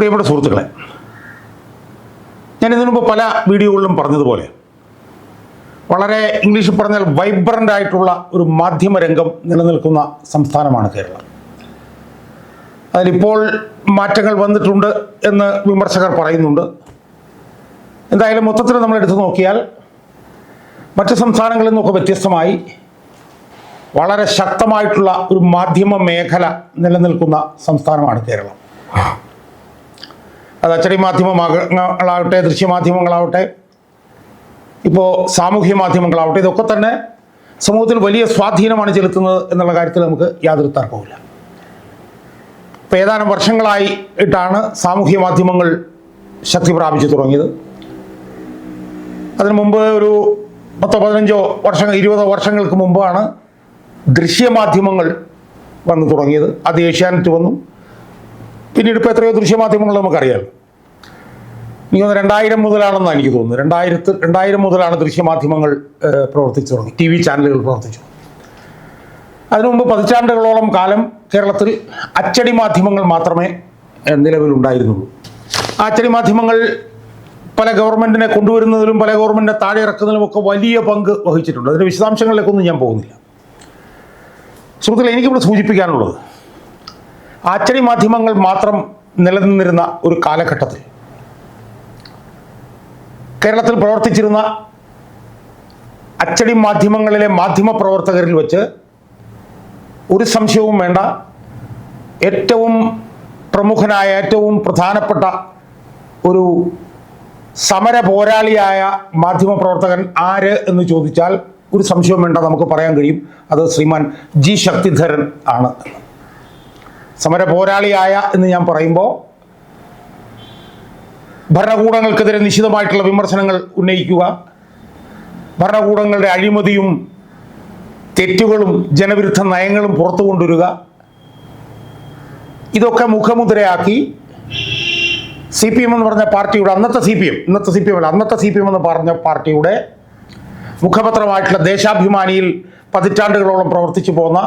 പ്രിയപ്പെട്ട സുഹൃത്തുക്കളെ ഞാൻ ഇതിനു പല വീഡിയോകളിലും പറഞ്ഞതുപോലെ വളരെ ഇംഗ്ലീഷിൽ പറഞ്ഞാൽ വൈബ്രന്റ് ആയിട്ടുള്ള ഒരു മാധ്യമരംഗം നിലനിൽക്കുന്ന സംസ്ഥാനമാണ് കേരളം. അതിലിപ്പോൾ മാറ്റങ്ങൾ വന്നിട്ടുണ്ട് എന്ന് വിമർശകർ പറയുന്നുണ്ട്. എന്തായാലും മൊത്തത്തിൽ നമ്മൾ എടുത്തു നോക്കിയാൽ മറ്റ് സംസ്ഥാനങ്ങളിൽ നിന്നൊക്കെ വ്യത്യസ്തമായി വളരെ ശക്തമായിട്ടുള്ള ഒരു മാധ്യമ മേഖല നിലനിൽക്കുന്ന സംസ്ഥാനമാണ് കേരളം. അത് അച്ചടി മാധ്യമങ്ങളാകട്ടെ ദൃശ്യമാധ്യമങ്ങളാവട്ടെ ഇപ്പോൾ സാമൂഹ്യ മാധ്യമങ്ങളാവട്ടെ ഇതൊക്കെ തന്നെ സമൂഹത്തിൽ വലിയ സ്വാധീനമാണ് ചെലുത്തുന്നത് എന്നുള്ള കാര്യത്തിൽ നമുക്ക് യാതൊരു തർക്കവുമില്ല. ഇപ്പം ഏതാനും വർഷങ്ങളായിട്ടാണ് സാമൂഹ്യ മാധ്യമങ്ങൾ ശക്തി പ്രാപിച്ചു തുടങ്ങിയത്. അതിനു മുമ്പ് ഒരു പത്തോ പതിനഞ്ചോ വർഷങ്ങൾ ഇരുപതോ വർഷങ്ങൾക്ക് മുമ്പാണ് ദൃശ്യമാധ്യമങ്ങൾ വന്നു തുടങ്ങിയത്. അത് ഏഷ്യാനെറ്റ് വന്നു. പിന്നീട് ഇപ്പോൾ എത്രയോ ദൃശ്യമാധ്യമങ്ങൾ നമുക്കറിയാം. എനിക്ക് തോന്നുന്നു രണ്ടായിരം മുതലാണെന്നാണ് എനിക്ക് തോന്നുന്നത്. രണ്ടായിരത്തി രണ്ടായിരം മുതലാണ് ദൃശ്യമാധ്യമങ്ങൾ പ്രവർത്തിച്ചു തുടങ്ങി. ടി വി ചാനലുകൾ പ്രവർത്തിച്ചു. അതിനുമുമ്പ് പതിറ്റാണ്ടുകളോളം കാലം കേരളത്തിൽ അച്ചടി മാധ്യമങ്ങൾ മാത്രമേ നിലവിലുണ്ടായിരുന്നുള്ളൂ. ആ അച്ചടി മാധ്യമങ്ങൾ പല ഗവൺമെന്റിനെ കൊണ്ടുവരുന്നതിലും പല ഗവൺമെന്റിനെ താഴെ ഇറക്കുന്നതിലും ഒക്കെ വലിയ പങ്ക് വഹിച്ചിട്ടുണ്ട്. അതിന്റെ വിശദാംശങ്ങളിലേക്കൊന്നും ഞാൻ പോകുന്നില്ല. സുഹൃത്തുക്കളെ എനിക്കിവിടെ സൂചിപ്പിക്കാനുള്ളത് അച്ചടി മാധ്യമങ്ങൾ മാത്രം നിലനിന്നിരുന്ന ഒരു കാലഘട്ടത്തിൽ കേരളത്തിൽ പ്രവർത്തിച്ചിരുന്ന അച്ചടി മാധ്യമങ്ങളിലെ മാധ്യമ പ്രവർത്തകരിൽ വെച്ച് ഒരു സംശയവും വേണ്ട. ഏറ്റവും പ്രമുഖനായ ഏറ്റവും പ്രധാനപ്പെട്ട ഒരു സമര പോരാളിയായ മാധ്യമ പ്രവർത്തകൻ ആര് എന്ന് ചോദിച്ചാൽ ഒരു സംശയവും വേണ്ട നമുക്ക് പറയാൻ കഴിയും. അത് ശ്രീമാൻ ജി. ശക്തിധരൻ ആണ്. സമര പോരാളിയായ എന്ന് ഞാൻ പറയുമ്പോൾ ഭരണകൂടങ്ങൾക്കെതിരെ നിശിതമായിട്ടുള്ള വിമർശനങ്ങൾ ഉന്നയിക്കുക ഭരണകൂടങ്ങളുടെ അഴിമതിയും തെറ്റുകളും ജനവിരുദ്ധ നയങ്ങളും പുറത്തു കൊണ്ടുവരിക ഇതൊക്കെ മുഖമുദ്രയാക്കി സി പി എം എന്ന് പറഞ്ഞ പാർട്ടിയുടെ അന്നത്തെ സി പി എം ഇന്നത്തെ സി പി എം അല്ല അന്നത്തെ സി പി എം എന്ന് പറഞ്ഞ പാർട്ടിയുടെ മുഖപത്രമായിട്ടുള്ള ദേശാഭിമാനിയിൽ പതിറ്റാണ്ടുകളോളം പ്രവർത്തിച്ചു പോന്ന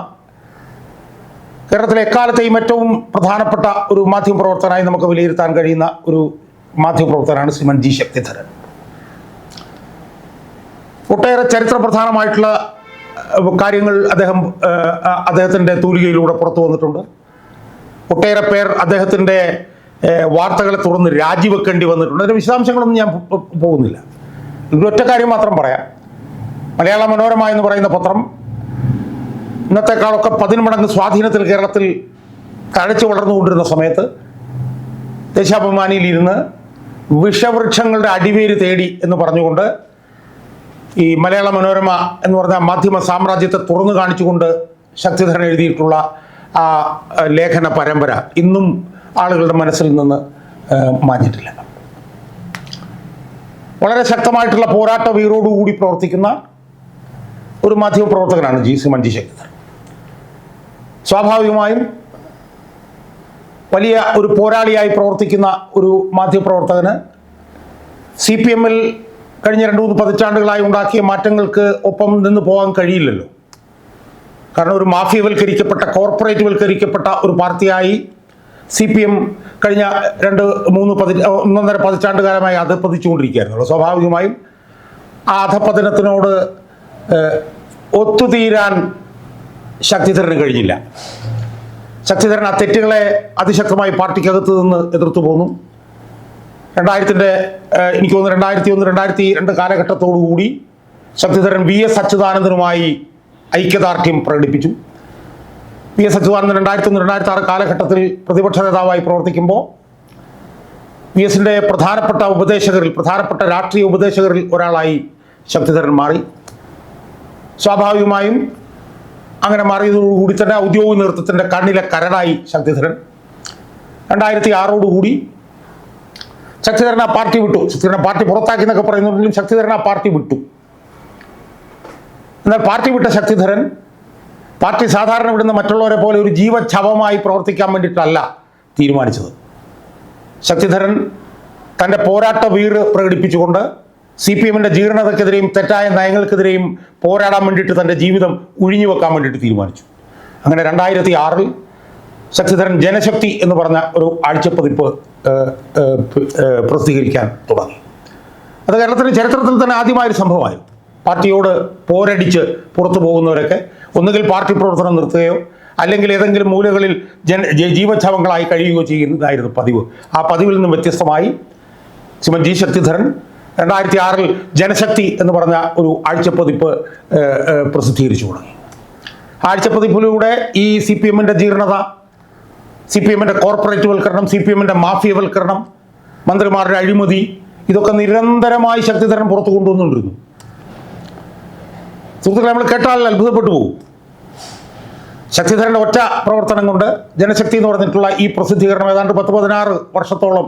കേരളത്തിലെ എക്കാലത്തെയും ഏറ്റവും പ്രധാനപ്പെട്ട ഒരു മാധ്യമ പ്രവർത്തനായി നമുക്ക് വിലയിരുത്താൻ കഴിയുന്ന ഒരു മാധ്യമപ്രവർത്തനാണ് ശ്രീമൻ ജി ശക്തിധരൻ. ഒട്ടേറെ ചരിത്ര പ്രധാനമായിട്ടുള്ള കാര്യങ്ങൾ അദ്ദേഹം അദ്ദേഹത്തിന്റെ തൂലികയിലൂടെ പുറത്തു വന്നിട്ടുണ്ട്. ഒട്ടേറെ പേർ അദ്ദേഹത്തിന്റെ വാർത്തകളെ തുറന്ന് രാജിവെക്കേണ്ടി വന്നിട്ടുണ്ട്. അതിന്റെ വിശദാംശങ്ങളൊന്നും ഞാൻ പോകുന്നില്ല. ഒറ്റ കാര്യം മാത്രം പറയാം. മലയാള മനോരമ എന്ന് പറയുന്ന പത്രം ഇന്നത്തെക്കാളൊക്കെ പതിന്മടങ്ങ് സ്വാധീനത്തിൽ കേരളത്തിൽ തഴച്ചു വളർന്നുകൊണ്ടിരുന്ന സമയത്ത് ദേശാഭിമാനിയിൽ ഇരുന്ന് വിഷവൃക്ഷങ്ങളുടെ അടിവേര് തേടി എന്ന് പറഞ്ഞുകൊണ്ട് ഈ മലയാള മനോരമ എന്ന് പറഞ്ഞ മാധ്യമ സാമ്രാജ്യത്തെ തുറന്നു കാണിച്ചുകൊണ്ട് ശക്തിധരൻ എഴുതിയിട്ടുള്ള ആ ലേഖന പരമ്പര ഇന്നും ആളുകളുടെ മനസ്സിൽ നിന്ന് മാഞ്ഞിട്ടില്ല. വളരെ ശക്തമായിട്ടുള്ള പോരാട്ട വീറോടുകൂടി പ്രവർത്തിക്കുന്ന ഒരു മാധ്യമ പ്രവർത്തകനാണ് ജി സി മഞ്ജി ശക്തിധരൻ സ്വാഭാവികമായും വലിയ ഒരു പോരാളിയായി പ്രവർത്തിക്കുന്ന ഒരു മാധ്യമപ്രവർത്തകന് സി പി എമ്മിൽ കഴിഞ്ഞ രണ്ട് മൂന്ന് പതിറ്റാണ്ടുകളായി ഉണ്ടാക്കിയ മാറ്റങ്ങൾക്ക് ഒപ്പം നിന്ന് പോകാൻ കഴിയില്ലല്ലോ. കാരണം ഒരു മാഫിയവൽക്കരിക്കപ്പെട്ട കോർപ്പറേറ്റ് വൽക്കരിക്കപ്പെട്ട ഒരു പാർട്ടിയായി സി പി എം കഴിഞ്ഞ രണ്ട് മൂന്ന് പതി ഒന്നൊന്നര പതിറ്റാണ്ടുകാലമായി അധപ്പതിച്ചുകൊണ്ടിരിക്കുകയായിരുന്നല്ലോ സ്വാഭാവികമായും ആ അധപ്പതനത്തിനോട് ഒത്തുതീരാൻ ശക്തിധരന് കഴിഞ്ഞില്ല. ശക്തിധരൻ ആ തെറ്റുകളെ അതിശക്തമായി പാർട്ടിക്കകത്ത് നിന്ന് എതിർത്തു പോന്നു. രണ്ടായിരത്തിന്റെ എനിക്ക് തോന്നുന്നു രണ്ടായിരത്തി ഒന്ന് രണ്ടായിരത്തി രണ്ട് കാലഘട്ടത്തോടുകൂടി ശക്തിധരൻ വി എസ് അച്യുതാനന്ദനുമായി ഐക്യദാർഢ്യം പ്രകടിപ്പിച്ചു. വി എസ് അച്യുതാനന്ദൻ രണ്ടായിരത്തി ഒന്ന് രണ്ടായിരത്തി ആറ് കാലഘട്ടത്തിൽ പ്രതിപക്ഷ നേതാവായി പ്രവർത്തിക്കുമ്പോൾ വി എസിന്റെ പ്രധാനപ്പെട്ട ഉപദേശകരിൽ പ്രധാനപ്പെട്ട രാഷ്ട്രീയ ഉപദേശകരിൽ ഒരാളായി ശക്തിധരൻ മാറി. സ്വാഭാവികമായും അങ്ങനെ മാറിയതോടുകൂടി തന്നെ ഔദ്യോഗിക നേതൃത്വത്തിന്റെ കണ്ണിലെ കരടായി ശക്തിധരൻ. രണ്ടായിരത്തി ആറോടുകൂടി ശക്തിധരൻ ആ പാർട്ടി വിട്ടു. ശക്തിധരൻ പാർട്ടി പുറത്താക്കി എന്നൊക്കെ പറയുന്നുണ്ടെങ്കിലും ശക്തിധരൻ ആ പാർട്ടി വിട്ടു. എന്നാൽ പാർട്ടി വിട്ട ശക്തിധരൻ പാർട്ടി സാധാരണ വിടുന്ന മറ്റുള്ളവരെ പോലെ ഒരു ജീവച്ഛവമായി പ്രവർത്തിക്കാൻ വേണ്ടിയിട്ടല്ല തീരുമാനിച്ചത്. ശക്തിധരൻ തന്റെ പോരാട്ട വീറ് പ്രകടിപ്പിച്ചുകൊണ്ട് സി പി എമ്മിന്റെ ജീർണതക്കെതിരെയും തെറ്റായ നയങ്ങൾക്കെതിരെയും പോരാടാൻ വേണ്ടിയിട്ട് തന്റെ ജീവിതം ഉഴിഞ്ഞു വെക്കാൻ വേണ്ടിയിട്ട് തീരുമാനിച്ചു. അങ്ങനെ രണ്ടായിരത്തി ആറിൽ ശക്തിധരൻ ജനശക്തി എന്ന് പറഞ്ഞ ഒരു ആഴ്ചപ്പതിപ്പ് പ്രസിദ്ധീകരിക്കാൻ തുടങ്ങി. അത് കേരളത്തിന്റെ ചരിത്രത്തിൽ തന്നെ ആദ്യമായൊരു സംഭവമായിരുന്നു. പാർട്ടിയോട് പോരടിച്ച് പുറത്തു പോകുന്നവരൊക്കെ ഒന്നുകിൽ പാർട്ടി പ്രവർത്തനം നിർത്തുകയോ അല്ലെങ്കിൽ ഏതെങ്കിലും മൂലകളിൽ ജന ജീവച്ഛവങ്ങളായി കഴിയുകയോ ചെയ്യുന്നതായിരുന്നു പതിവ്. ആ പതിവിൽ നിന്നും വ്യത്യസ്തമായി ശ്രീമൻ ജി ശക്തിധരൻ രണ്ടായിരത്തി ആറിൽ ജനശക്തി എന്ന് പറഞ്ഞ ഒരു ആഴ്ചപ്പതിപ്പ് പ്രസിദ്ധീകരിച്ചു തുടങ്ങി. ആഴ്ചപ്പതിപ്പിലൂടെ ഈ സി പി എമ്മിന്റെ ജീർണത സി പി എമ്മിന്റെ കോർപ്പറേറ്റ് വൽക്കരണം സി പി എമ്മിന്റെ മാഫിയവൽക്കരണം മന്ത്രിമാരുടെ അഴിമതി ഇതൊക്കെ നിരന്തരമായി ശക്തിധരൻ പുറത്തു കൊണ്ടുവന്നുകൊണ്ടിരുന്നു. സുഹൃത്തുക്കളെ നമ്മൾ കേട്ടാൽ അത്ഭുതപ്പെട്ടു പോകും. ശക്തിധരന്റെ ഒറ്റ പ്രവർത്തനം കൊണ്ട് ജനശക്തി എന്ന് പറഞ്ഞിട്ടുള്ള ഈ പ്രസിദ്ധീകരണം ഏതാണ്ട് പത്ത് പതിനാറ് വർഷത്തോളം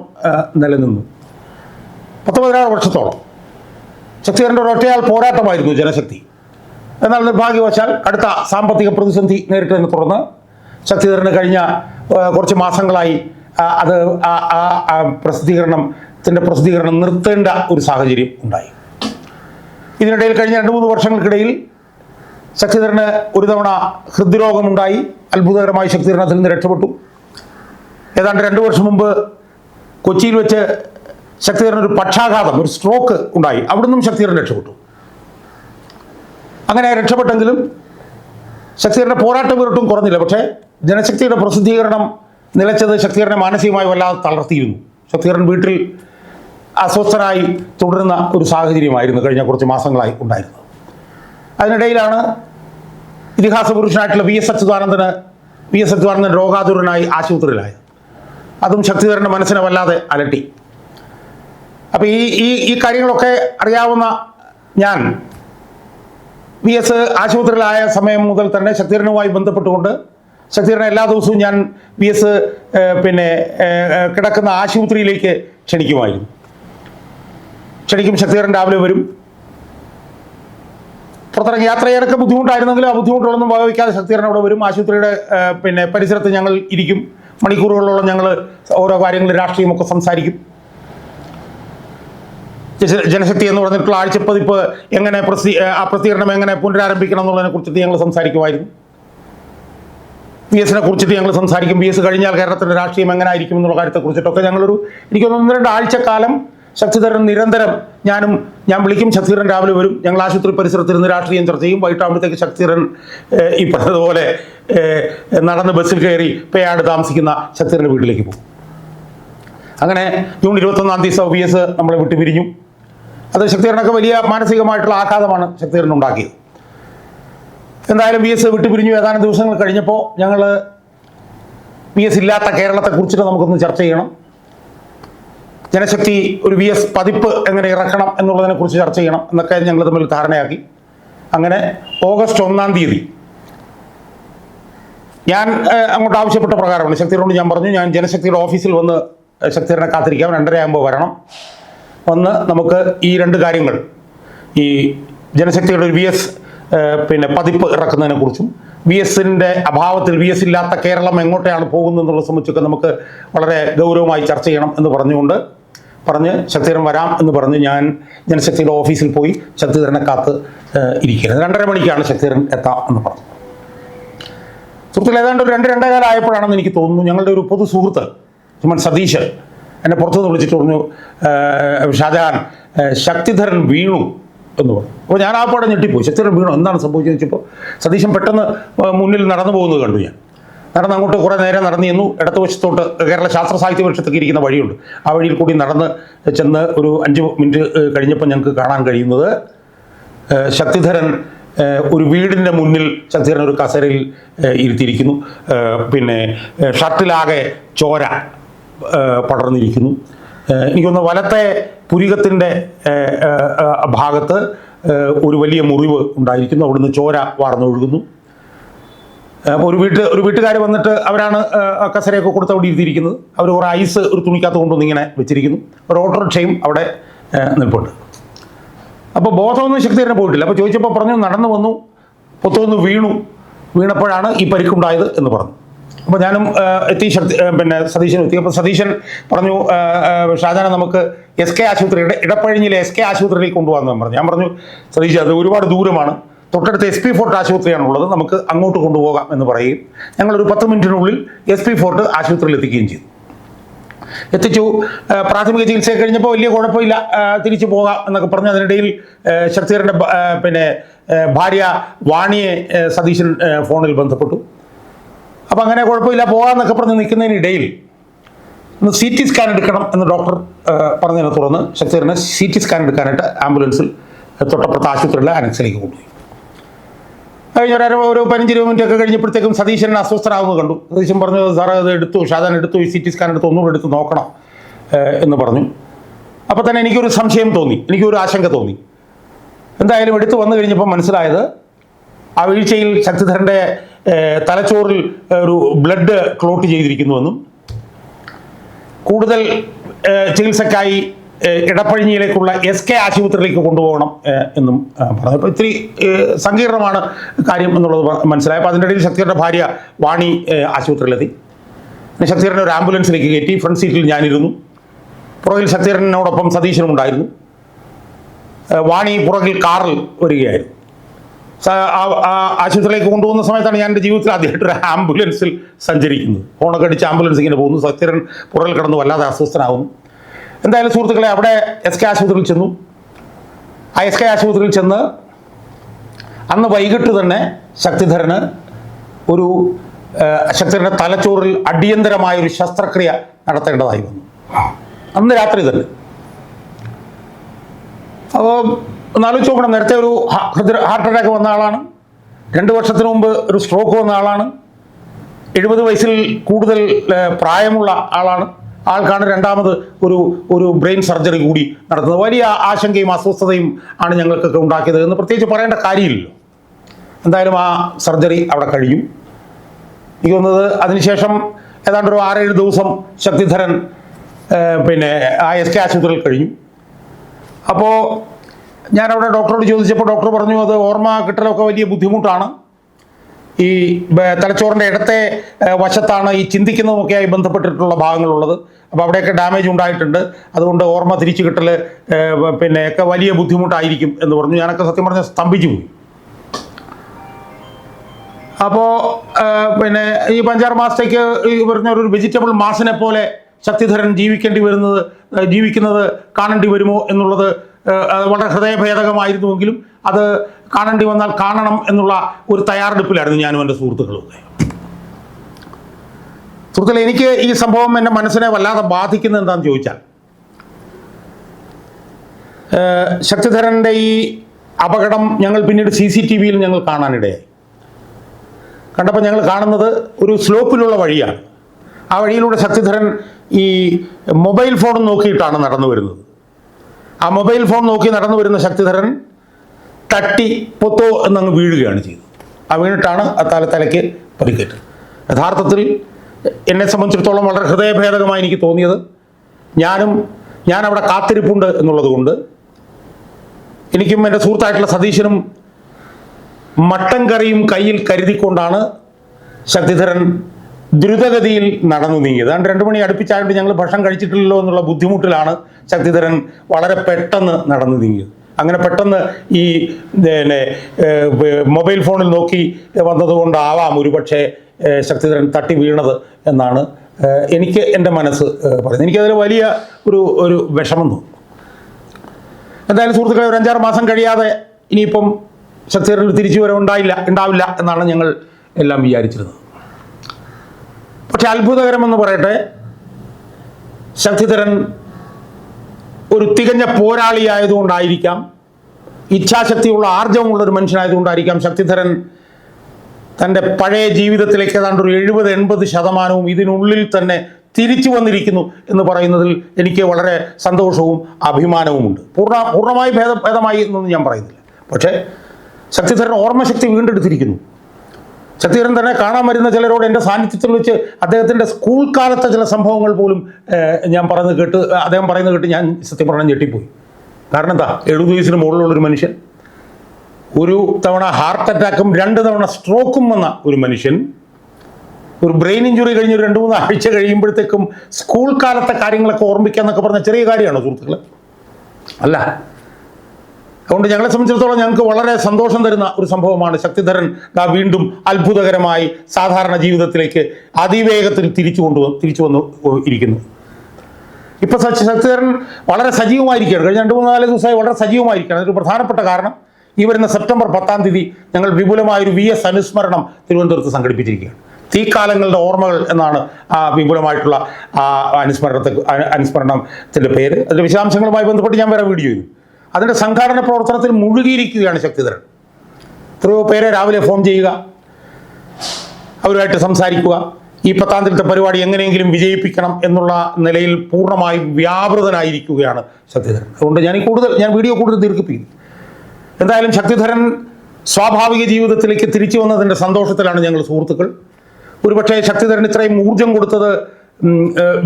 നിലനിന്നു. പത്ത് പതിനാറ് വർഷത്തോളം ശക്തിധരന്റെ ഒരൊറ്റയാൾ പോരാട്ടമായിരുന്നു ജനശക്തി. എന്നാൽ നിർഭാഗ്യവശാൽ അടുത്ത സാമ്പത്തിക പ്രതിസന്ധി നേരിട്ടതിനെ തുടർന്ന് ശക്തിധരന് കഴിഞ്ഞ കുറച്ച് മാസങ്ങളായി അത് പ്രസിദ്ധീകരണത്തിന്റെ പ്രസിദ്ധീകരണം നിർത്തേണ്ട ഒരു സാഹചര്യം ഉണ്ടായി. ഇതിനിടയിൽ കഴിഞ്ഞ രണ്ട് മൂന്ന് വർഷങ്ങൾക്കിടയിൽ ശക്തിധരന് ഒരു തവണ ഹൃദ്രോഗമുണ്ടായി. അത്ഭുതകരമായി ശക്തിധരൻ അതിൽ നിന്ന് രക്ഷപ്പെട്ടു. ഏതാണ്ട് രണ്ട് വർഷം മുമ്പ് കൊച്ചിയിൽ വെച്ച് ശക്തിധരൻ ഒരു പക്ഷാഘാതം ഒരു സ്ട്രോക്ക് ഉണ്ടായി. അവിടുന്നും ശക്തിധരൻ രക്ഷപ്പെട്ടു. അങ്ങനെ രക്ഷപ്പെട്ടെങ്കിലും ശക്തിധരന്റെ പോരാട്ടം വീട്ടും കുറഞ്ഞില്ല. പക്ഷേ ജനശക്തിയുടെ പ്രസിദ്ധീകരണം നിലച്ചത് ശക്തിധരനെ മാനസികമായി വല്ലാതെ തളർത്തിയിരുന്നു. ശക്തിധരൻ വീട്ടിൽ അസ്വസ്ഥനായി തുടരുന്ന ഒരു സാഹചര്യമായിരുന്നു കഴിഞ്ഞ കുറച്ച് മാസങ്ങളായി ഉണ്ടായിരുന്നത്. അതിനിടയിലാണ് ഇതിഹാസ പുരുഷനായിട്ടുള്ള വി എസ് അച്യുതാനന്ദന് വി എസ് അച്യുതാനന്ദൻ രോഗാതുരനായി ആശുപത്രിയിലായത്. അതും ശക്തിധരന്റെ മനസ്സിനെ വല്ലാതെ അലട്ടി. അപ്പോൾ ഈ ഈ ഈ കാര്യങ്ങളൊക്കെ അറിയാവുന്ന ഞാൻ വി എസ് ആശുപത്രിയിലായ സമയം മുതൽ തന്നെ ശക്തീരനുമായി ബന്ധപ്പെട്ടുകൊണ്ട് ശക്തീരനെ എല്ലാ ദിവസവും ഞാൻ വി എസ് പിന്നെ കിടക്കുന്ന ആശുപത്രിയിലേക്ക് ക്ഷണിക്കുമായിരുന്നു. ക്ഷണിക്കും ശക്തീരൻ രാവിലെ വരും. പുറത്തിറങ്ങി യാത്ര ചെയ്യാനൊക്കെ ബുദ്ധിമുട്ടായിരുന്നെങ്കിലും ആ ബുദ്ധിമുട്ടുകളൊന്നും വകവയ്ക്കാതെ ശക്തീരൻ അവിടെ വരും. ആശുപത്രിയുടെ പിന്നെ പരിസരത്ത് ഞങ്ങൾ ഇരിക്കും. മണിക്കൂറുകളോളം ഞങ്ങൾ ഓരോ കാര്യങ്ങൾ രാഷ്ട്രീയമൊക്കെ സംസാരിക്കും. ജനശക്തി എന്ന് പറഞ്ഞിട്ടുള്ള ആഴ്ചപ്പതിപ്പ് എങ്ങനെ പ്രസി ആ പ്രസിദ്ധീകരണം എങ്ങനെ പുനരാരംഭിക്കണം എന്നുള്ളതിനെ കുറിച്ചിട്ട് ഞങ്ങൾ സംസാരിക്കുമായിരുന്നു. പി എസിനെ കുറിച്ചിട്ട് ഞങ്ങൾ സംസാരിക്കും. പി എസ് കഴിഞ്ഞാൽ കേരളത്തിന്റെ രാഷ്ട്രീയം എങ്ങനെ ആയിരിക്കും എന്നുള്ള കാര്യത്തെക്കുറിച്ചിട്ടൊക്കെ ഞങ്ങളൊരു എനിക്ക് ഒന്ന് രണ്ട് ആഴ്ചക്കാലം ശക്തിധരൻ നിരന്തരം ഞാനും ഞാൻ വിളിക്കും. ശക്തിധരൻ രാവിലെ വരും. ഞങ്ങൾ ആശുപത്രി പരിസരത്തിരുന്ന് രാഷ്ട്രീയം ചർച്ച ചെയ്യും. വൈകിട്ടാകുമ്പോഴത്തേക്ക് ശക്തിധരൻ ഈ പറഞ്ഞതുപോലെ നടന്ന് ബസ്സിൽ കയറി പേയാട് താമസിക്കുന്ന ശക്തിധരന്റെ വീട്ടിലേക്ക് പോകും. അങ്ങനെ ജൂൺ ഇരുപത്തൊന്നാം തീയതി വി എസ് നമ്മളെ വിട്ടു പിരിഞ്ഞു അത് ശക്തിധരനൊക്കെ വലിയ മാനസികമായിട്ടുള്ള ആഘാതമാണ് ശക്തിധരൻ ഉണ്ടാക്കിയത് എന്തായാലും വി എസ് വിട്ടുപിരിഞ്ഞു. ഏതാനും ദിവസങ്ങൾ കഴിഞ്ഞപ്പോൾ ഞങ്ങൾ വി എസ് ഇല്ലാത്ത കേരളത്തെ കുറിച്ചിട്ട് നമുക്കൊന്ന് ചർച്ച ചെയ്യണം. ജനശക്തി ഒരു വി എസ് പതിപ്പ് എങ്ങനെ ഇറക്കണം എന്നുള്ളതിനെ കുറിച്ച് ചർച്ച ചെയ്യണം എന്നൊക്കെ ഞങ്ങൾ തമ്മിൽ ധാരണയാക്കി. അങ്ങനെ ഓഗസ്റ്റ് ഒന്നാം തീയതി ഞാൻ അങ്ങോട്ട് ആവശ്യപ്പെട്ട പ്രകാരമാണ്. ശക്തിയോട് ഞാൻ പറഞ്ഞു ഞാൻ ജനശക്തിയുടെ ഓഫീസിൽ വന്ന് ശക്തിധരനെ കാത്തിരിക്കാം. രണ്ടര ആകുമ്പോൾ വരണം. വന്ന് നമുക്ക് ഈ രണ്ട് കാര്യങ്ങൾ ഈ ജനശക്തിയുടെ ഒരു വി എസ് പിന്നെ പതിപ്പ് ഇറക്കുന്നതിനെ കുറിച്ചും വി എസിന്റെ അഭാവത്തിൽ വി എസ് ഇല്ലാത്ത കേരളം എങ്ങോട്ടാണ് പോകുന്നത് എന്നുള്ളത് സംബന്ധിച്ചൊക്കെ നമുക്ക് വളരെ ഗൗരവമായി ചർച്ച ചെയ്യണം എന്ന് പറഞ്ഞുകൊണ്ട് പറഞ്ഞ് ശക്തിധരൻ വരാം എന്ന് പറഞ്ഞ് ഞാൻ ജനശക്തിയുടെ ഓഫീസിൽ പോയി ശക്തിധരനെ കാത്ത് ഇരിക്കുന്നത് രണ്ടര മണിക്കാണ് ശക്തിധരൻ എത്താം എന്ന് പറഞ്ഞു സുഹൃത്തുക്കൾ ഏതാണ്ട് ഒരു രണ്ട് രണ്ടേ കാലം ആയപ്പോഴാണെന്ന് എനിക്ക് തോന്നുന്നു ഞങ്ങളുടെ ഒരു പൊതു സുഹൃത്ത് സുമൻ സതീശൻ എന്നെ പുറത്തുനിന്ന് വിളിച്ചിട്ട് പറഞ്ഞു "ഏഹ്, ഷാജഹാൻ ശക്തിധരൻ വീണു എന്ന് പറഞ്ഞു. അപ്പോൾ ഞാൻ ആ പാടെ ഞെട്ടിപ്പോയി. ശക്തിധരൻ വീണു. എന്താണ് സംഭവിച്ചതെന്ന് വെച്ചപ്പോൾ സതീശൻ പെട്ടെന്ന് മുന്നിൽ നടന്നു പോകുന്നത് കണ്ടു ഞാൻ. നടന്ന് അങ്ങോട്ട് കുറേ നേരം നടന്നു ചെന്നു. ഇടത്ത് വശത്തോട്ട് കേരള ശാസ്ത്ര സാഹിത്യ പരിഷത്തൊക്കെ ഇരിക്കുന്ന വഴിയുണ്ട്. ആ വഴിയിൽ കൂടി നടന്ന് ചെന്ന് ഒരു അഞ്ച് മിനിറ്റ് കഴിഞ്ഞപ്പോൾ ഞങ്ങൾക്ക് കാണാൻ കഴിയുന്നത് ശക്തിധരൻ ഒരു വീടിന്റെ മുന്നിൽ ശക്തിധരൻ ഒരു കസേരയിൽ ഇരുത്തിയിരിക്കുന്നു. പിന്നെ ഷർട്ടിലാകെ ചോര. പടർന്നിരിക്കുന്നു. എനിക്കൊന്ന് വലത്തെ പുരികത്തിന്റെ ഭാഗത്ത് ഒരു വലിയ മുറിവ് ഉണ്ടായിരിക്കുന്നു. അവിടുന്ന് ചോര വാർന്നൊഴുകുന്നു. ഒരു വീട്ട് ഒരു വീട്ടുകാർ വന്നിട്ട് അവരാണ് കസരയൊക്കെ കൊടുത്ത് അവിടെ ഇരുത്തിയിരിക്കുന്നത്. അവർ കുറേ ഐസ് ഒരു തുണിക്കകത്ത് കൊണ്ടുവന്ന് ഇങ്ങനെ വെച്ചിരിക്കുന്നു. ഒരു ഓട്ടോറിക്ഷയും അവിടെ നിൽപ്പുണ്ട്. അപ്പോൾ ബോധമൊന്നും ശക്തി തന്നെ പോയിട്ടില്ല. അപ്പോൾ ചോദിച്ചപ്പോൾ പറഞ്ഞു നടന്നു വന്നു പൊത്തുവന്ന് വീണു. വീണപ്പോഴാണ് ഈ പരിക്കുണ്ടായത് എന്ന് പറഞ്ഞു. അപ്പോൾ ഞാനും എത്തി പിന്നെ സതീശൻ എത്തി. അപ്പോൾ സതീശൻ പറഞ്ഞു ഷാജാനെ നമുക്ക് എസ് കെ ആശുപത്രിയുടെ ഇടപ്പഴിഞ്ഞിലെ എസ് കെ ആശുപത്രിയിലേക്ക് കൊണ്ടുപോകാമെന്ന് പറഞ്ഞു. ഞാൻ പറഞ്ഞു സതീശ് അത് ഒരുപാട് ദൂരമാണ്. തൊട്ടടുത്ത് എസ് പി ഫോർട്ട് ആശുപത്രിയാണുള്ളത്. നമുക്ക് അങ്ങോട്ട് കൊണ്ടുപോകാം എന്ന് പറയുകയും ഞങ്ങളൊരു പത്ത് മിനിറ്റിനുള്ളിൽ എസ് പി ഫോർട്ട് ആശുപത്രിയിൽ എത്തിക്കുകയും ചെയ്തു. എത്തിച്ചു. പ്രാഥമിക ചികിത്സ കഴിഞ്ഞപ്പോൾ വലിയ കുഴപ്പമില്ല. തിരിച്ചു പോകാം എന്നൊക്കെ പറഞ്ഞു അതിനിടയിൽ ആ, പിന്നെ ഭാര്യ വാണിയെ സതീശൻ ഫോണിൽ ബന്ധപ്പെട്ടു. അപ്പം അങ്ങനെ കുഴപ്പമില്ല പോകാമെന്നൊക്കെ പറഞ്ഞ് നിൽക്കുന്നതിനിടയിൽ ഒന്ന് സി ടി സ്കാൻ എടുക്കണം എന്ന് ഡോക്ടർ പറഞ്ഞതിനെ തുടർന്ന് ശക്തിധരനെ സി ടി സ്കാൻ എടുക്കാനായിട്ട് ആംബുലൻസിൽ തൊട്ടപ്പുറത്ത് ആശുപത്രിയിലെ അനക്സിലേക്ക് കൊണ്ടുപോയി. കഴിഞ്ഞ ഒരു ഒരു പതിനഞ്ച് ഇരുപത് മിനിറ്റ് ഒക്കെ കഴിഞ്ഞപ്പോഴത്തേക്കും സതീശൻ അസ്വസ്ഥരാകുന്നത് കണ്ടു. സതീശൻ പറഞ്ഞു സാറേ അത് എടുത്തു ഷാദാൻ എടുത്തു സി ടി സ്കാൻ എടുത്ത് ഒന്നുകൂടെ എടുത്ത് നോക്കണം എന്ന് പറഞ്ഞു. അപ്പോൾ തന്നെ എനിക്കൊരു സംശയം തോന്നി എനിക്കൊരു ആശങ്ക തോന്നി. എന്തായാലും എടുത്തു വന്നു കഴിഞ്ഞപ്പോൾ മനസ്സിലായത് ആ വീഴ്ചയിൽ ശക്തിധരന്റെ തലച്ചോറിൽ ഒരു ബ്ലഡ് ക്ലോട്ട് ചെയ്തിരിക്കുന്നുവെന്നും കൂടുതൽ ചികിത്സക്കായി ഇടപ്പഴിഞ്ഞിയിലേക്കുള്ള എസ് കെ ആശുപത്രിയിലേക്ക് കൊണ്ടുപോകണം എന്നും പറഞ്ഞു. അപ്പോൾ ഇത്തിരി സങ്കീർണമാണ് കാര്യം എന്നുള്ളത് മനസ്സിലായി. അപ്പോൾ അതിന്റെ ഇടയിൽ ശക്തിയുടെ ഭാര്യ വാണി ആശുപത്രിയിലെത്തി. ശക്തിയുടെ ഒരു ആംബുലൻസിലേക്ക് കയറ്റി ഫ്രണ്ട് സീറ്റിൽ ഞാനിരുന്നു. പുറകിൽ ശക്തിധരനോടൊപ്പം സതീശനും ഉണ്ടായിരുന്നു വാണി പുറകിൽ കാറിൽ വരികയായിരുന്നു. ആശുപത്രിയിലേക്ക് കൊണ്ടുപോകുന്ന സമയത്താണ് ഞാൻ എന്റെ ജീവിതത്തിൽ ആദ്യമായിട്ട് ഒരു ആംബുലൻസിൽ സഞ്ചരിക്കുന്നത്. ഫോണൊക്കെ അടിച്ച് ആംബുലൻസ് ഇങ്ങനെ പോകുന്നു. സത്യരൻ പുറകിൽ കിടന്നു വല്ലാതെ അസ്വസ്ഥനാകുന്നു എന്തായാലും സുഹൃത്തുക്കളെ അവിടെ എസ് കെ ആശുപത്രിയിൽ ചെന്നു. ആ എസ് കെ ആശുപത്രിയിൽ ചെന്ന് അന്ന് വൈകിട്ട് തന്നെ ശക്തിധരന് ഒരു ശക്തിധരന്റെ തലച്ചോറിൽ അടിയന്തരമായ ഒരു ശസ്ത്രക്രിയ നടത്തേണ്ടതായി വന്നു. അന്ന് രാത്രി തന്നെ. അപ്പോൾ ഒന്നാലോചിച്ച് നോക്കണം. നേരത്തെ ഒരു ഹാർട്ട് അറ്റാക്ക് വന്ന ആളാണ്. രണ്ട് വർഷത്തിന് മുമ്പ് ഒരു സ്ട്രോക്ക് വന്ന ആളാണ്. എഴുപത് വയസ്സിൽ കൂടുതൽ പ്രായമുള്ള ആളാണ്. ആൾക്കാണ് രണ്ടാമത് ഒരു ഒരു ബ്രെയിൻ സർജറി കൂടി നടത്തുന്നത്. വലിയ ആശങ്കയും അസ്വസ്ഥതയും ആണ് ഞങ്ങൾക്കൊക്കെ ഉണ്ടാക്കിയത്. എന്ന് പ്രത്യേകിച്ച് പറയേണ്ട കാര്യമില്ലല്ലോ. എന്തായാലും ആ സർജറി അവിടെ കഴിയും. എനിക്ക് തോന്നുന്നത് അതിനുശേഷം ഏതാണ്ട് ഒരു ആറേഴ് ദിവസം ശക്തിധരൻ പിന്നെ ആ എസ് കെ ആശുപത്രിയിൽ കഴിഞ്ഞു. അപ്പോൾ ഞാനവിടെ ഡോക്ടറോട് ചോദിച്ചപ്പോൾ ഡോക്ടർ പറഞ്ഞു അത് ഓർമ്മ കിട്ടലൊക്കെ വലിയ ബുദ്ധിമുട്ടാണ്. ഈ തലച്ചോറിന്റെ ഇടത്തെ വശത്താണ് ഈ ചിന്തിക്കുന്നതുമൊക്കെയായി ബന്ധപ്പെട്ടിട്ടുള്ള ഭാഗങ്ങളുള്ളത്. അപ്പോൾ അവിടെയൊക്കെ ഡാമേജ് ഉണ്ടായിട്ടുണ്ട്. അതുകൊണ്ട് ഓർമ്മ തിരിച്ചു കിട്ടൽ പിന്നെ ഒക്കെ വലിയ ബുദ്ധിമുട്ടായിരിക്കും എന്ന് പറഞ്ഞു. ഞാനൊക്കെ സത്യം പറഞ്ഞാൽ സ്തംഭിച്ചു പോയി. അപ്പോൾ പിന്നെ ഈ പഞ്ചാറ് മാസത്തേക്ക് ഈ പറഞ്ഞ ഒരു വെജിറ്റബിൾ മാസിനെ പോലെ ശക്തിധരൻ ജീവിക്കേണ്ടി വരുന്നത് ജീവിക്കുന്നത് കാണേണ്ടി വരുമോ എന്നുള്ളത് വളരെ ഹൃദയഭേദകമായിരുന്നുവെങ്കിലും അത് കാണേണ്ടി വന്നാൽ കാണണം എന്നുള്ള ഒരു തയ്യാറെടുപ്പിലായിരുന്നു ഞാനും എന്റെ സുഹൃത്തുക്കളും സുഹൃത്തുക്കളെ എനിക്ക് ഈ സംഭവം എന്റെ മനസ്സിനെ വല്ലാതെ ബാധിക്കുന്നത് എന്താണെന്ന് ചോദിച്ചാൽ ശക്തിധരന്റെ ഈ അപകടം ഞങ്ങൾ പിന്നീട് സി സി ടി വിയിൽ ഞങ്ങൾ കാണാനിടയായി. കണ്ടപ്പോൾ ഞങ്ങൾ കാണുന്നത് ഒരു സ്ലോപ്പിലുള്ള വഴിയാണ്. ആ വഴിയിലൂടെ ശക്തിധരൻ ഈ മൊബൈൽ ഫോൺ നോക്കിയിട്ടാണ് നടന്നു വരുന്നത്. ആ മൊബൈൽ ഫോൺ നോക്കി നടന്നു വരുന്ന ശക്തിധരൻ തട്ടി പൊത്തോ എന്നങ്ങ് വീഴുകയാണ് ചെയ്തത്. ആ വീണിട്ടാണ് ആ തല തലയ്ക്ക് പരിക്കേറ്റത് യഥാർത്ഥത്തിൽ എന്നെ സംബന്ധിച്ചിടത്തോളം വളരെ ഹൃദയഭേദകമായി എനിക്ക് തോന്നിയത് ഞാനും ഞാൻ അവിടെ കാത്തിരിപ്പുണ്ട് എന്നുള്ളത് കൊണ്ട് എനിക്കും എന്റെ സുഹൃത്തായിട്ടുള്ള സതീശനും മട്ടൻ കറിയും കയ്യിൽ കരുതിക്കൊണ്ടാണ് ശക്തിധരൻ ദ്രുതഗതിയിൽ നടന്നു നീങ്ങിയത് അതുകൊണ്ട് രണ്ട് മണി അടുപ്പിച്ചായിട്ട് ഞങ്ങൾ ഭക്ഷണം കഴിച്ചിട്ടില്ലല്ലോ എന്നുള്ള ബുദ്ധിമുട്ടിലാണ് ശക്തിധരൻ വളരെ പെട്ടെന്ന് നടന്നു നീങ്ങിയത്. അങ്ങനെ പെട്ടെന്ന് ഈ പിന്നെ മൊബൈൽ ഫോണിൽ നോക്കി വന്നതുകൊണ്ടാവാം ഒരുപക്ഷെ ശക്തിധരൻ തട്ടി വീണത് എന്നാണ് എനിക്ക് എന്റെ മനസ്സ് പറയുന്നത്. എനിക്കതിൽ വലിയ ഒരു ഒരു വിഷമം തോന്നുന്നു എന്തായാലും സുഹൃത്തുക്കളെ ഒരു അഞ്ചാറ് മാസം കഴിയാതെ ഇനിയിപ്പം ശക്തിധരൻ തിരിച്ചു വരവ് ഉണ്ടായില്ല ഉണ്ടാവില്ല എന്നാണ് ഞങ്ങൾ എല്ലാം വിചാരിച്ചിരുന്നത്. പക്ഷെ അത്ഭുതകരമെന്ന് പറയട്ടെ ശക്തിധരൻ ഒരു തികഞ്ഞ പോരാളിയായതുകൊണ്ടായിരിക്കാം ഇച്ഛാശക്തിയുള്ള ആർജവമുള്ള ഒരു മനുഷ്യനായതുകൊണ്ടായിരിക്കാം ശക്തിധരൻ തന്റെ പഴയ ജീവിതത്തിലേക്ക് ഏതാണ്ട് ഒരു എഴുപത് എൺപത് ശതമാനവും ഇതിനുള്ളിൽ തന്നെ തിരിച്ചു വന്നിരിക്കുന്നു എന്ന് പറയുന്നതിൽ എനിക്ക് വളരെ സന്തോഷവും അഭിമാനവുമുണ്ട്. പൂർണ പൂർണമായി ഭേദ ഭേദമായി എന്നൊന്നും ഞാൻ പറയുന്നില്ല. പക്ഷേ ശക്തിധരൻ ഓർമ്മശക്തി വീണ്ടെടുത്തിരിക്കുന്നു. ശക്തിധരൻ തന്നെ കാണാൻ വരുന്ന ചിലരോട് എന്റെ സാന്നിധ്യത്തിൽ വെച്ച് അദ്ദേഹത്തിന്റെ സ്കൂൾ കാലത്തെ ചില സംഭവങ്ങൾ പോലും ഞാൻ പറയുന്നത് കേട്ട് അദ്ദേഹം പറയുന്നത് കേട്ട് ഞാൻ സത്യം പറഞ്ഞാൽ ഞെട്ടിപ്പോയി. കാരണം എന്താ? എഴുപത് വയസ്സിന് മുകളിലുള്ളൊരു മനുഷ്യൻ ഒരു തവണ ഹാർട്ട് അറ്റാക്കും രണ്ട് തവണ സ്ട്രോക്കും വന്ന ഒരു മനുഷ്യൻ ഒരു ബ്രെയിൻ ഇഞ്ചുറി കഴിഞ്ഞ് രണ്ട് മൂന്ന് ആഴ്ച കഴിയുമ്പോഴത്തേക്കും സ്കൂൾ കാലത്തെ കാര്യങ്ങളൊക്കെ ഓർമ്മിക്കുക എന്നൊക്കെ പറഞ്ഞ ചെറിയ കാര്യമാണോ സുഹൃത്തുക്കളെ? അല്ല. അതുകൊണ്ട് ഞങ്ങളെ സംബന്ധിച്ചിടത്തോളം ഞങ്ങൾക്ക് വളരെ സന്തോഷം തരുന്ന ഒരു സംഭവമാണ് ശക്തിധരൻ ദാ വീണ്ടും അത്ഭുതകരമായി സാധാരണ ജീവിതത്തിലേക്ക് അതിവേഗത്തിൽ തിരിച്ചു കൊണ്ടു തിരിച്ചു വന്നു ഇരിക്കുന്നു. ഇപ്പൊ സച്ച് ശക്തിധരൻ വളരെ സജീവമായിരിക്കുകയാണ്. കഴിഞ്ഞ രണ്ട് മൂന്ന് നാല് ദിവസമായി വളരെ സജീവമായിരിക്കുകയാണ്. അതൊരു പ്രധാനപ്പെട്ട കാരണം. ഈ വരുന്ന സെപ്റ്റംബർ പത്താം തീയതി ഞങ്ങൾ വിപുലമായൊരു വി എസ് അനുസ്മരണം തിരുവനന്തപുരത്ത് സംഘടിപ്പിച്ചിരിക്കുകയാണ്. തീക്കാലങ്ങളുടെ ഓർമ്മകൾ എന്നാണ് ആ വിപുലമായിട്ടുള്ള ആ അനുസ്മരണത്തെ അനുസ്മരണത്തിന്റെ പേര്. അതിന്റെ വിശദാംശങ്ങളുമായി ബന്ധപ്പെട്ട് ഞാൻ വേറെ വീഡിയോ ചെയ്തു. അതിന്റെ സംഘാടന പ്രവർത്തനത്തിൽ മുഴുകിയിരിക്കുകയാണ് ശക്തിധരൻ. എത്രയോ പേരെ രാവിലെ ഫോൺ ചെയ്യുക അവരുമായിട്ട് സംസാരിക്കുക ഈ പത്താം തീയതി പരിപാടി എങ്ങനെയെങ്കിലും വിജയിപ്പിക്കണം എന്നുള്ള നിലയിൽ പൂർണമായും വ്യാപൃതനായിരിക്കുകയാണ് ശക്തിധരൻ. അതുകൊണ്ട് ഞാൻ കൂടുതൽ ഞാൻ വീഡിയോ കൂടുതൽ ദീർഘിപ്പിക്കുന്നു. എന്തായാലും ശക്തിധരൻ സ്വാഭാവിക ജീവിതത്തിലേക്ക് തിരിച്ചു വന്നതിന്റെ സന്തോഷത്തിലാണ് ഞങ്ങൾ സുഹൃത്തുക്കൾ. ഒരുപക്ഷെ ശക്തിധരൻ ഇത്രയും ഊർജം കൊടുത്തത്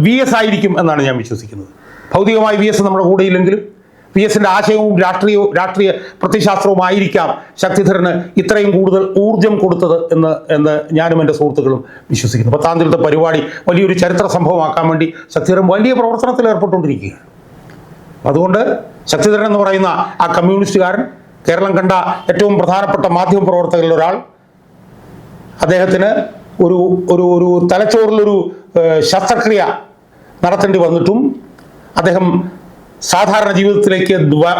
വി എസ് ആയിരിക്കും എന്നാണ് ഞാൻ വിശ്വസിക്കുന്നത്. ഭൗതികമായി വി എസ് നമ്മുടെ കൂടെയില്ലെങ്കിലും വി എസിന്റെ ആശയവും രാഷ്ട്രീയവും രാഷ്ട്രീയ പ്രത്യശാസ്ത്രവും ആയിരിക്കാം ശക്തിധരന് ഇത്രയും കൂടുതൽ ഊർജം കൊടുത്തത് എന്ന് എന്ന് ഞാനും എന്റെ സുഹൃത്തുക്കളും വിശ്വസിക്കുന്നു. പത്താം തീയതി പരിപാടി വലിയൊരു ചരിത്ര സംഭവമാക്കാൻ വേണ്ടി ശക്തിധരൻ വലിയ പ്രവർത്തനത്തിൽ ഏർപ്പെട്ടുകൊണ്ടിരിക്കുകയാണ്. അതുകൊണ്ട് ശക്തിധരൻ എന്ന് പറയുന്ന ആ കമ്മ്യൂണിസ്റ്റുകാരൻ കേരളം കണ്ട ഏറ്റവും പ്രധാനപ്പെട്ട മാധ്യമ പ്രവർത്തകരിൽ ഒരാൾ അദ്ദേഹത്തിന് ഒരു ഒരു ഒരു തലച്ചോറിലൊരു ശസ്ത്രക്രിയ നടത്തേണ്ടി വന്നിട്ടും അദ്ദേഹം സാധാരണ ജീവിതത്തിലേക്ക്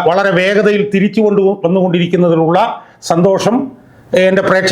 വളരെ വേഗതയിൽ തിരിച്ചു കൊണ്ടു വന്നുകൊണ്ടിരിക്കുന്നതിനുള്ള സന്തോഷം എന്റെ പ്രേക്ഷക